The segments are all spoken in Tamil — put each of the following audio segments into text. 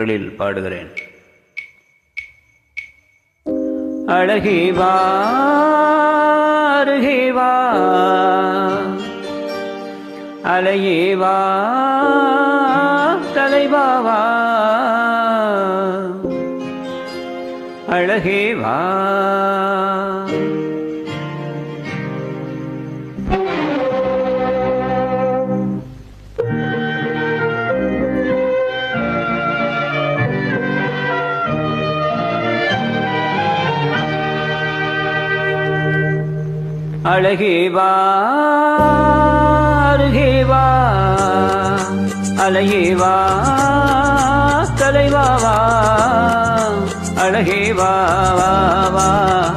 குரலில் பாடுகிறேன். அழகே வா அருகே வா அலையே வா தலைவா அழகே வா அழகே வா அருகே வா அழகேவா அழகேவா. தலைவா வா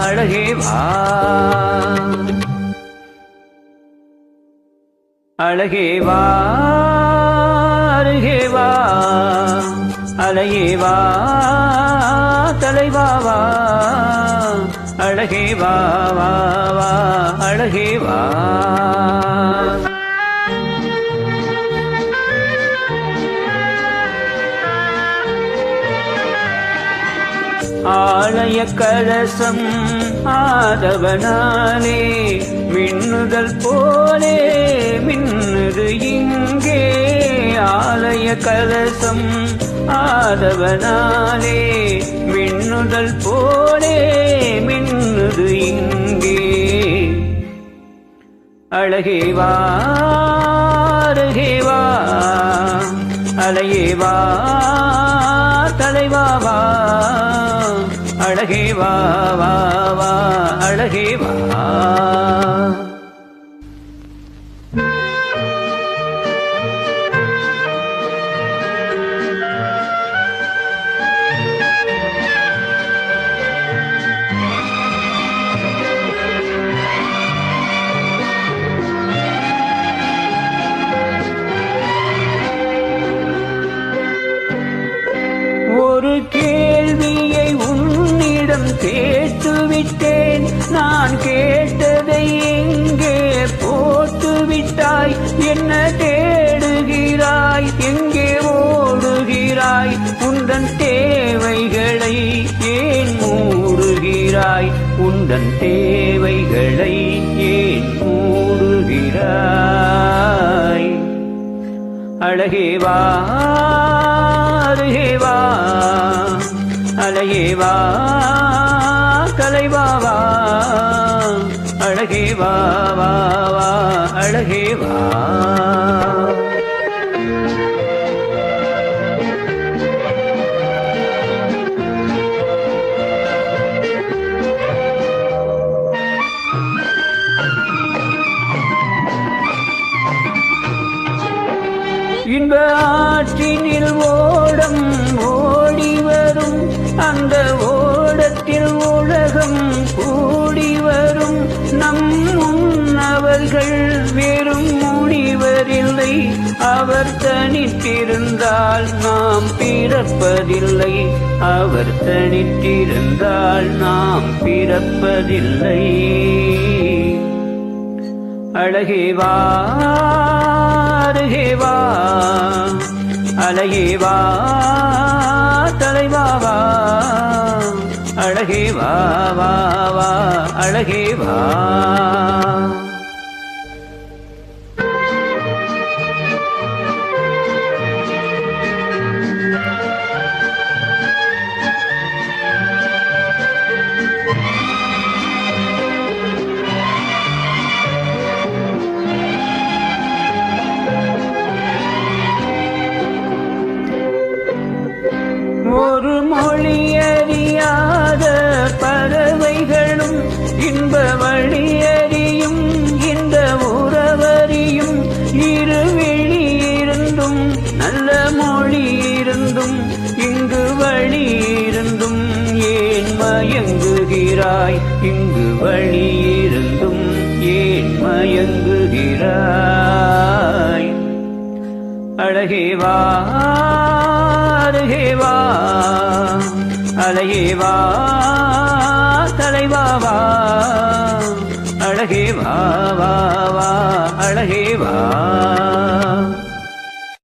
அழகே வா அழகே வா வா வா அழகே வா. ஆலய கலசம் ஆதவனாலே மின்னுதல் போலே மின்னுது இங்கே. ஆலய கலசம் ஆதவனாலே மின்னுதல் போலே மின் மின்னுது இங்கே. அழகே வா அருகே வா அலையே வா தலைவா விட்டேன். நான் கேட்டதை எங்கே போட்டு விட்டாய் என்ன தேடுகிறாய்? எங்கே ஓடுகிறாய்? உந்தன் தேவைகளை ஏன் மூடுகிறாய்? உந்தன் தேவைகளை ஏன் மூடுகிறாய்? அழகே வா அலையேவா கலைவாவா அலையே வா. தனித்திருந்தால் நாம் பிறப்பதில்லை. அவர் தனித்திருந்தால் நாம் பிறப்பதில்லை. அழகேவா வா அழகேவா வா அலையே வா. வழியிருந்தும் ஏன் மயங்குகிறாய்? அழகே வா அருகே வா அலையே வா தலைவா